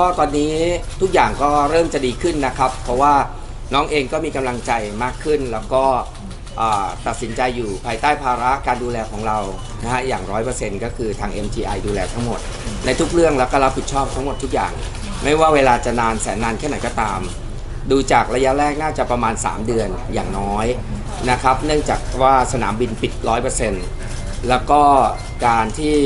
ก็ตอนนี้ทุกอย่างก็เริ่มจะดีขึ้นนะครับ เพราะว่าน้องเองก็มีกำลังใจมากขึ้น แล้วก็ตัดสินใจอยู่ภายใต้ภาระการดูแลของเรานะฮะอย่างร้อยเปอร์เซ็นต์ก็คือทาง MGI ดูแลทั้งหมด ในทุกเรื่องแล้วก็รับผิดชอบทั้งหมดทุกอย่าง ไม่ว่าเวลาจะนานแสนนานแค่ไหนก็ตาม ดูจากระยะแรกน่าจะประมาณ 3 เดือนอย่างน้อยนะครับเนื่องจากว่าสนามบินปิด100%แล้วก็การที่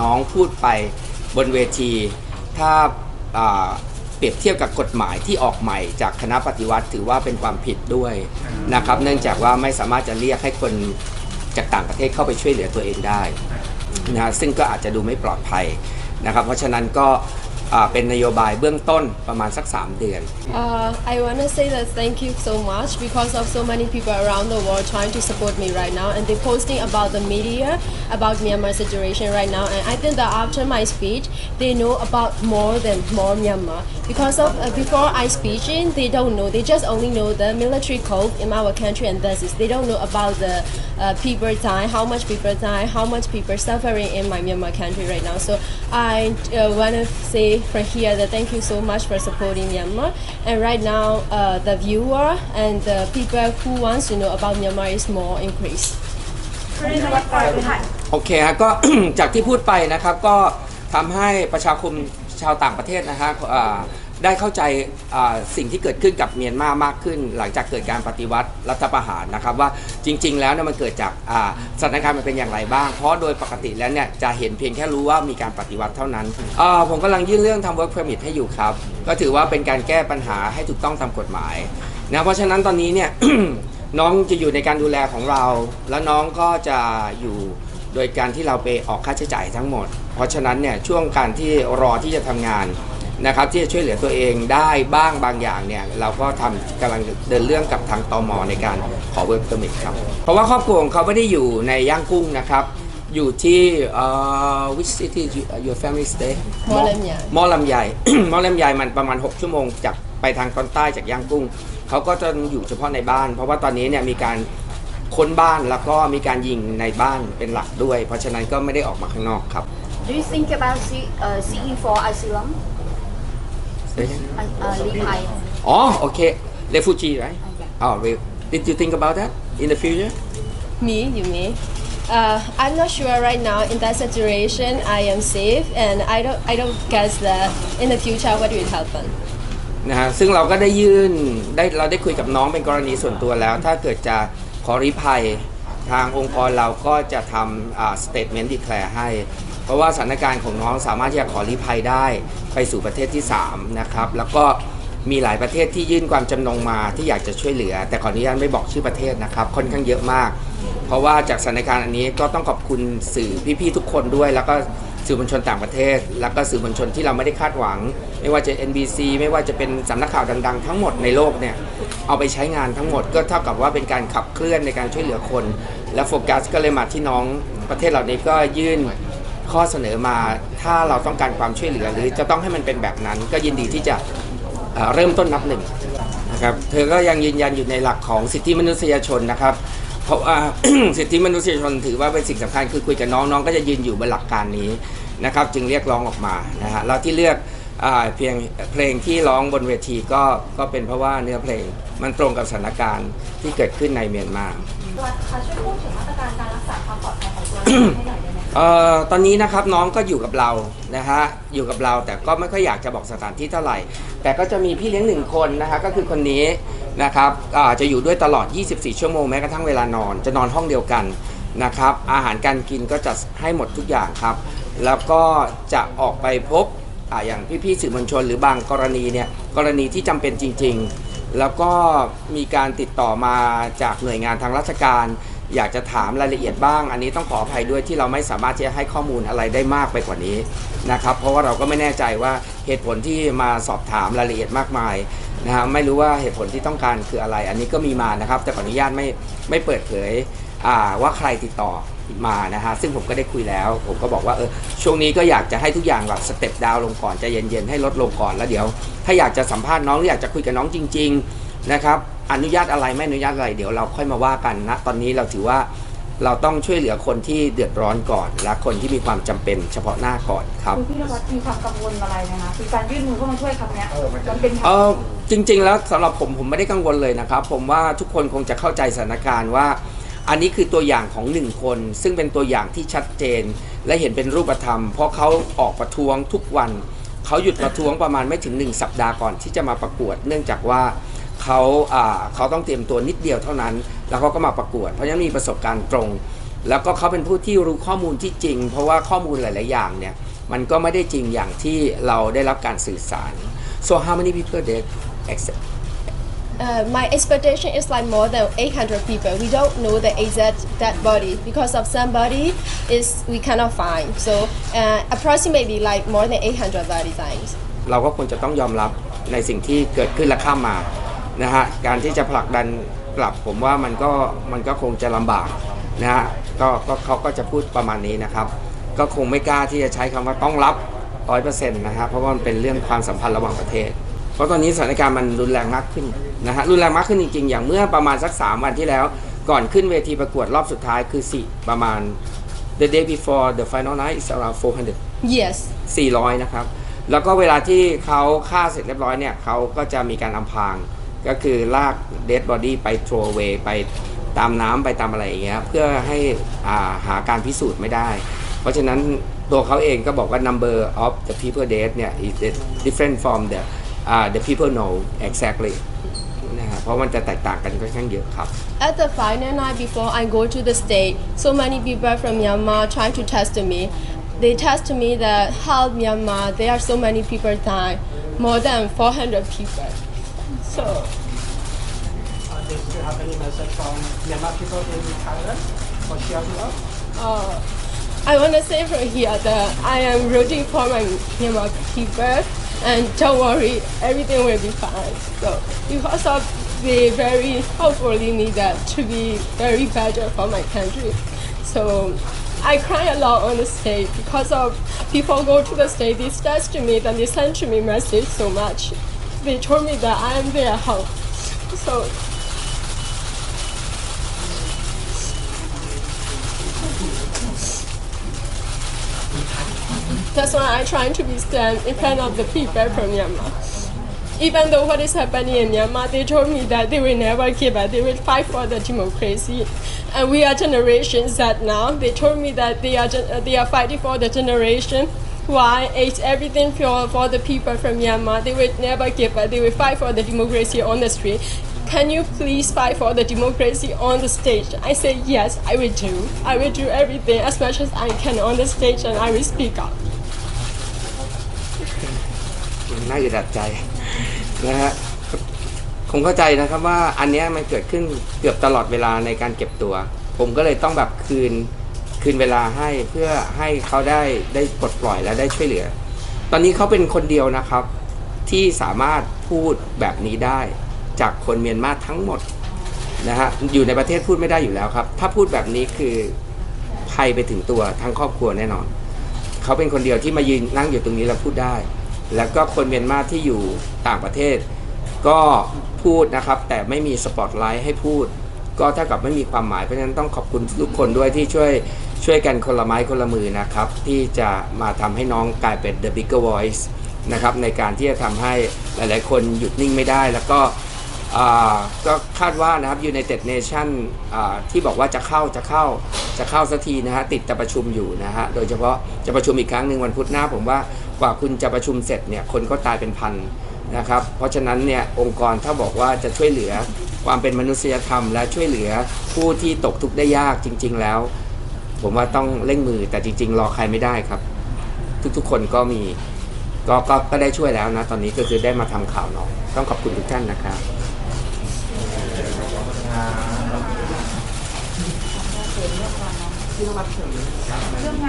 น้องพูดไปบนเวที ถ้าเปรียบเทียบกับกฎหมายที่ออกใหม่จากคณะปฏิวัติ ถือว่าเป็นความผิดด้วยนะครับ เนื่องจากว่าไม่สามารถจะเรียกให้คนจากต่างประเทศเข้าไปช่วยเหลือตัวเองได้นะฮะซึ่งก็อาจจะดูไม่ปลอดภัยนะครับ เพราะฉะนั้นก็ อ่าเป็นนโยบายเบื้องต้นประมาณสัก 3 เดือน Uh, I want to say that thank you so much because of so many people around the world trying to support me right now and they're posting about the media about Myanmar situation right now and I think that after my speech they know about more than more Myanmar because of uh, before I speaking they don't know they just only know the military code in our country and that's it they don't know about the uh, people die how much people die how much people suffering in my Myanmar country right now so I uh, want to say from here that thank you so much for supporting Myanmar and right now uh, the viewer and the people who wants to know about Myanmar is more increased โอเคฮะก็ จากที่พูดไปนะครับก็ทำให้ประชาคมชาวต่างประเทศนะฮะอ่า ได้เข้าใจสิ่งที่เกิดขึ้นกับเมียนมามากขึ้น หลังจากเกิดการปฏิวัติรัฐประหารนะครับว่าจริง ๆ แล้วเนี่ยมันเกิดจากสถานการณ์มันเป็นอย่างไรบ้าง เพราะโดยปกติแล้วเนี่ยจะเห็นเพียงแค่รู้ว่ามีการปฏิวัติเท่านั้น ผมกำลังยื่นเรื่องทำ work permit ให้อยู่ครับ ก็ถือว่าเป็นการแก้ปัญหาให้ถูกต้องตามกฎหมายนะเพราะฉะนั้นตอนนี้เนี่ยน้องจะอยู่ในการดูแลของเรา แล้วน้องก็จะอยู่โดยการที่เราไปออกค่าใช้จ่ายทั้งหมด เพราะฉะนั้นเนี่ยช่วงการที่รอที่จะทำงาน นะครับที่จะช่วยเหลือตัวเองได้บ้างบางอย่างเนี่ยเราก็ทำกำลังเดินเรื่องกับทางตมในการขอเวิร์กเ e อร์มิครับ เพราะว่าครอบครัวของเขาไม่ได้อยู่ในย่างกุ้งนะครับ อยู่ที่เอ่อ which city you- your family stay มอลำไยมอลำใหญ่ มอลำใหญ่มันประมาณ 6 ชั่วโมงจากไปทางตอนใต้จากย่างกุ้ง เขาก็จะอยู่เฉพาะในบ้าน เพราะว่าตอนนี้เนี่ยมีการค้นบ้านแล้วก็มีการยิงในบ้านเป็นหลักด้วย เพราะฉะนั้นก็ไม่ได้ออกมาข้างนอกครับ Do you think about see, uh, seeking for asylum? Uh, uh, Lipai. อ๋อโอเค refugee right อ๋อ re- did you think about that in the future Me, you mean? Uh, I'm not sure right now in that situation I am safe and I don't I don't guess that in the future what will happen. นะฮะซึ่งเราก็ได้ยื่นได้เราได้คุยกับน้องเป็นกรณีส่วนตัวแล้ว ถ้าเกิดจะขอริภัยทางองค์กรเราก็จะทำสเตทเมนต์ดีแคลร์ให้ เพราะว่าสถานการณ์ของน้องสามารถที่จะขอริภัยได้ไปสู่ประเทศที่3นะครับแล้วก็มีหลายประเทศที่ยื่นความจำนงมาที่อยากจะช่วยเหลือ แต่ขออนุญาตไม่บอกชื่อประเทศนะครับค่อนข้างเยอะมาก เพราะว่าจากสถานการณ์อันนี้ก็ต้องขอบคุณสื่อพี่ๆทุกคนด้วย แล้วก็สื่อมวลชนต่างประเทศ แล้วก็สื่อมวลชนที่เราไม่ได้คาดหวัง ไม่ว่าจะ NBC ไม่ว่าจะเป็นสำนักข่าวดัง ๆ ทั้งหมดในโลกเนี่ยเอาไปใช้งานทั้งหมดก็เท่ากับว่าเป็นการขับเคลื่อนในการช่วยเหลือคน และโฟกัสก็เลยมาที่น้องประเทศเหล่านี้ก็ยื่น ข้อเสนอมาถ้าเราต้องการความช่วยเหลือหรือจะต้องให้มันเป็นแบบนั้น ก็ยินดีที่จะเเริ่มต้นนับหนึ่งนะครับเธอก็ยังยืนยันอยู่ในหลักของสิทธิมนุษยชนนะครับ เพราะว่าสิทธิมนุษยชนถือว่าเป็นสิ่งสำคัญคือคุยกับน้องน้องก็จะยืนอยู่บนหลักการนี้นะครับ จึงเรียกร้องออกมานะฮะแล้วที่เลือกอเพียงเพลงที่ร้องบนเวทีก็ก็เป็นเพราะว่าเนื้อเพลงมันตรงกับสถานการณ์ที่เกิดขึ้นในเมียนมาช่วยพูดถึงมาตรการการรักษาความปลอดภัยของตัวเองให้หน่อยได้ไหม เอ่อตอนนี้นะครับน้องก็อยู่กับเรานะฮะอยู่กับเราแต่ก็ไม่ค่อยอยากจะบอกสถานที่เท่าไหร่ แต่ก็จะมีพี่เลี้ยงหนึ่งคนนะฮะก็คือคนนี้นะครับอ่าจะอยู่ด้วยตลอด 24 ชั่วโมงแม้กระทั่งเวลานอน จะนอนห้องเดียวกันนะครับ อาหารการกินก็จะให้หมดทุกอย่างครับ แล้วก็จะออกไปพบอาอย่างพี่ๆสื่อมวลชนหรือบางกรณีเนี่ยกรณีที่จำเป็นจริง ๆ แล้วก็มีการติดต่อมาจากหน่วยงานทางราชการ อยากจะถามรายละเอียดบ้าง อันนี้ต้องขออภัยด้วยที่เราไม่สามารถที่จะให้ข้อมูลอะไรได้มากไปกว่านี้นะครับ เพราะว่าเราก็ไม่แน่ใจว่าเหตุผลที่มาสอบถามรายละเอียดมากมายนะฮะไม่รู้ว่าเหตุผลที่ต้องการคืออะไร อันนี้ก็มีมานะครับ แต่ขออนุญาตไม่ไม่เปิดเผยว่าใครติดต่อมานะฮะซึ่งผมก็ได้คุยแล้ว ผมก็บอกว่าเออช่วงนี้ก็อยากจะให้ทุกอย่างแบบสเต็ปดาวลงก่อนใจเย็นๆให้ลดลงก่อนแล้วเดี๋ยว ถ้าอยากจะสัมภาษณ์น้องหรืออยากจะคุยกับน้องจริง ๆ นะครับ อนุญาตอะไรไม่อนุญาตอะไรเดี๋ยวเราค่อยมาว่ากันนะตอนนี้เราถือว่าเราต้องช่วยเหลือคนที่เดือดร้อนก่อน และคนที่มีความจำเป็นเฉพาะหน้าก่อนครับ คุณพี่นวัดมีความกังวลอะไรไหมคะคือการยื่นมือเข้ามาช่วยครั้งเนี้ยมันเป็นเออจริงๆแล้วสำหรับผมผมไม่ได้กังวลเลยนะครับ ผมว่าทุกคนคงจะเข้าใจสถานการณ์ว่า อันนี้คือตัวอย่างของหนึ่งคน ซึ่งเป็นตัวอย่างที่ชัดเจน และเห็นเป็นรูปธรรม เพราะเขาออกประท้วงทุกวัน เขาหยุดประท้วงประมาณไม่ถึง 1 สัปดาห์ก่อนที่จะมาประกวด เนื่องจากว่า เขาอ่าเขาต้องเตรียมตัวนิดเดียวเท่านั้น แล้วเขาก็มาประกวด เพราะฉะนั้นมีประสบการณ์ตรง แล้วก็เขาเป็นผู้ที่รู้ข้อมูลที่จริง เพราะว่าข้อมูลหลาย ๆ อย่างเนี่ยมันก็ไม่ได้จริงอย่างที่เราได้รับการสื่อสาร so how many people did accept Uh, my expectation is like more than 800 people. We don't know the exact dead body because of somebody is we cannot find. So uh, approximately like more than 800 body times. เราก็ควรจะต้องยอมรับในสิ่งที่เกิดขึ้นและข้ามมา นะฮะการที่จะผลักดันกลับผมว่ามันก็มันก็คงจะลำบากนะฮะก็ก็เขาก็จะพูดประมาณนี้นะครับ ก็คงไม่กล้าที่จะใช้คำว่าต้องรับร้อยเปอร์เซ็นต์นะฮะเพราะว่ามันเป็นเรื่องความสัมพันธ์ระหว่างประเทศ เพราะตอนนี้สถานการณ์มันรุนแรงมากขึ้นนะฮะรุนแรงมากขึ้นจริงๆ อย่างเมื่อประมาณสัก 3 วันที่แล้ว ก่อนขึ้นเวทีประกวดรอบสุดท้ายคือสี่ประมาณ the day before the final night is around 400 Yes. 400 นะครับ แล้วก็เวลาที่เขาฆ่าเสร็จเรียบร้อยเนี่ยเขาก็จะมีการอำพราง ก็คือลากเด d บอดี้ไป throw away ไปตามน้ำไปตามอะไรอย่างเงี้ยเพื่อให้อ่าหาการพิสูจน์ไม่ได้ เพราะฉะนั้นตัวเขาเองก็บอกว่า number of the people dead เนี่ย is different from the uh, the people know exactly นะฮะเพราะมันจะแตกต่างกันค่อนข้างเยอะครับ At the final night before I go to the state, so many people from Myanmar trying to test me. They test me that how Myanmar there are so many people dying, more than 400 people. So Uh, do you have any message from Myanmar people in Thailand for share to uh, I want to say from here that I am rooting for my Myanmar people, and don't worry, everything will be fine. So because of the very hopefully need that to be very better for my country. So I cry a lot on the stage because of people go to the stage, they stress to me, and they send to me message so much. They told me that I am their hope. So That's why I trying to be stand in front of the people from Myanmar. Even though what is happening in Myanmar, they told me that they will never give up. They will fight for the democracy, and we are generations that now. They told me that they are they are fighting for the generation. Why it's everything for for the people from Myanmar. They will never give up. They will fight for the democracy on the street. Can you please fight for the democracy on the stage? I said yes, I will do. I will do everything as much as I can on the stage, and I will speak up. น่าอึดอัดใจนะฮะคงเข้าใจนะครับว่าอันนี้มันเกิดขึ้นเกือบตลอดเวลาในการเก็บตัว ผมก็เลยต้องแบบคืน คืนเวลาให้เพื่อให้เขาได้ได้ปลดปล่อยและได้ช่วยเหลือ ตอนนี้เขาเป็นคนเดียวนะครับ ที่สามารถพูดแบบนี้ได้จากคนเมียนมาทั้งหมดนะฮะอยู่ในประเทศพูดไม่ได้อยู่แล้วครับ ถ้าพูดแบบนี้คือภัยไปถึงตัวทั้งครอบครัวแน่นอน เขาเป็นคนเดียวที่มายืนนั่งอยู่ตรงนี้แล้วพูดได้ แล้วก็คนเมียนมาที่อยู่ต่างประเทศ ก็พูดนะครับ แต่ไม่มีสปอตไลท์ให้พูด ก็เท่ากับไม่มีความหมายเพราะฉะนั้นต้องขอบคุณทุกคนด้วยที่ช่วย ช่วยกันคนละไม้คนละมือนะครับ ที่จะมาทำให้น้องกลายเป็น the bigger voice นะครับในการที่จะทำให้หลายๆ คนหยุดนิ่งไม่ได้ แล้วก็ก็คาดว่านะครับ United Nation อ่าที่บอกว่าจะเข้าจะเข้าจะเข้าสักทีนะฮะติดจะประชุมอยู่นะฮะโดยเฉพาะจะประชุมอีกครั้งหนึ่งวันพุธหน้า ผมว่ากว่าคุณจะประชุมเสร็จเนี่ยคนก็ตายเป็นพันนะครับ เพราะฉะนั้นเนี่ยองค์กรถ้าบอกว่าจะช่วยเหลือความเป็นมนุษยธรรม และช่วยเหลือผู้ที่ตกทุกข์ได้ยากจริง ๆ แล้ว ผมว่าต้องเร่งมือแต่จริง ๆ รอใครไม่ได้ครับ ทุกๆคนก็มีก็ก็ก็ได้ช่วยแล้วนะ ตอนนี้ก็คือได้มาทำข่าวน้องต้องขอบคุณทุกท่านนะครับที่ต้องรับถึง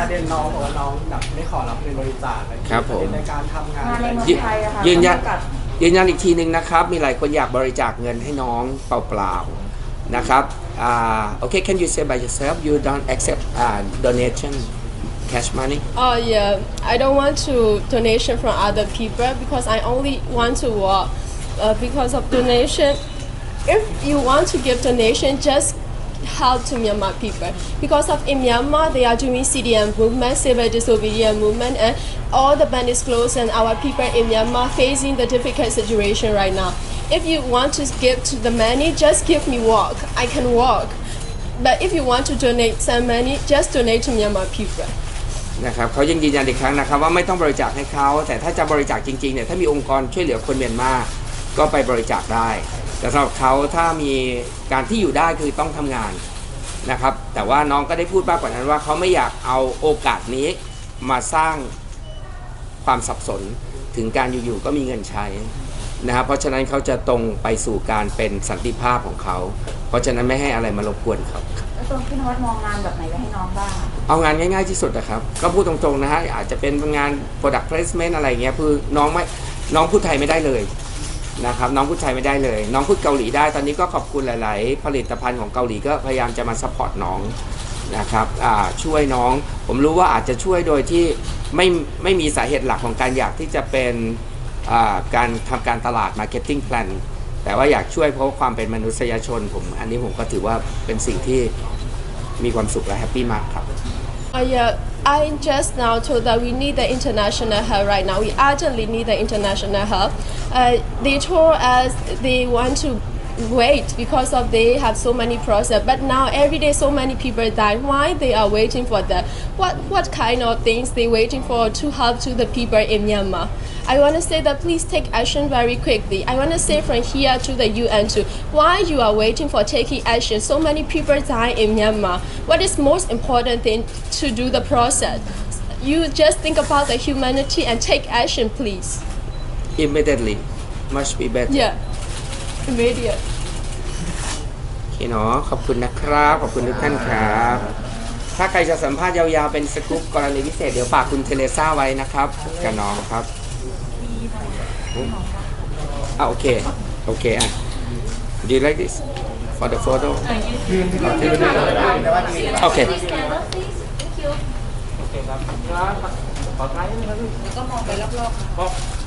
ประเด็นน้องบอกว่าน้องแบบไม่ขอรับเงินบริจาคอะไรครับผมปะเด็นในการทำงานงานในเมืองยืไทยอะค่ะยืนยันจำกัดยืนยันอีกทีหนึ่งนะครับ มีหลายคนอยากบริจาคเงินให้น้องเปล่าๆนะครับ Uh, okay, can you say by yourself you don't accept uh, donation, cash money? Oh yeah, I don't want to donation from other people because I only want to work. Uh, because of donation, if you want to give donation, just help to Myanmar people because of in Myanmar they are doing CDM movement, civil disobedience movement, and all the band is closed and our people in Myanmar facing the difficult situation right now. If you want to give to the money, just give me walk. I can walk. But if you want to donate some money, just donate to Myanmar people. นะครับเขายังยืนยันอีกครั้งนะครับว่าไม่ต้องบริจาคให้เขา แต่ถ้าจะบริจาคจริงๆเนี่ยถ้ามีองค์กรช่วยเหลือคนเมียนมาก็ไปบริจาคได้ แต่สำหรับเขาถ้ามีการที่อยู่ได้คือต้องทำงานนะครับ แต่ว่าน้องก็ได้พูดมากกว่านั้นว่าเขาไม่อยากเอาโอกาสนี้มาสร้างความสับสนถึงการอยู่ๆก็มีเงินใช้ นะครับเพราะฉะนั้นเขาจะตรงไปสู่การเป็นสันติภาพของเขา เพราะฉะนั้นไม่ให้อะไรมารบกวนเขาแล้วตัวพี่นวัดมองงานแบบไหนไว้ให้น้องบ้างเอางานง่ายๆที่สุดนะครับ ก็พูดตรงๆนะฮะอาจจะเป็นงาน product placement อะไรเงี้ยคือน้องไม่น้องพูดไทยไม่ได้เลยนะครับน้องพูดไทยไม่ได้เลย น้องพูดเกาหลีได้ตอนนี้ก็ขอบคุณหลาย ๆ ผลิตภัณฑ์ของเกาหลีก็พยายามจะมาซัพพอร์ตน้องนะครับอ่าช่วยน้อง ผมรู้ว่าอาจจะช่วยโดยที่ไม่ไม่มีสาเหตุหลักของการอยากที่จะเป็นอ่า การทำการตลาด marketing plan แต่ว่าอยากช่วยเพราะความเป็นมนุษยชน ผมอันนี้ผมก็ถือว่าเป็นสิ่งที่มีความสุขและแฮปปี้มากครับ Uh, yeah, I just now told that we need the international help right now. We urgently need the international help. Uh, they told us they want to wait because of they have so many process. But now every day so many people die. Why they are waiting for that? What what kind of things they waiting for to help to the people in Myanmar? I want to say that please take action very quickly. I want to say from here to the UN too. Why you are waiting for taking action? So many people die in Myanmar. What is most important thing to do the process? You just think about the humanity and take action, please. immediately must be better Yeah, immediate. โอเคเนาะขอบคุณนะครับ ขอบคุณทุกท่านครับ ถ้าใครจะสัมภาษณ์ยาวๆเป็นสกู๊ปกรณีพิเศษ เดี๋ยวฝากคุณเทเลซ่าไว้นะครับกับน้องครับอะโอเค โอเคอะ Do you like this for the photo โอเค Please stand up, please. Thank you. โอเคครับขอท้ายนิดนึงครับพี่ ก็มองไปรอบๆ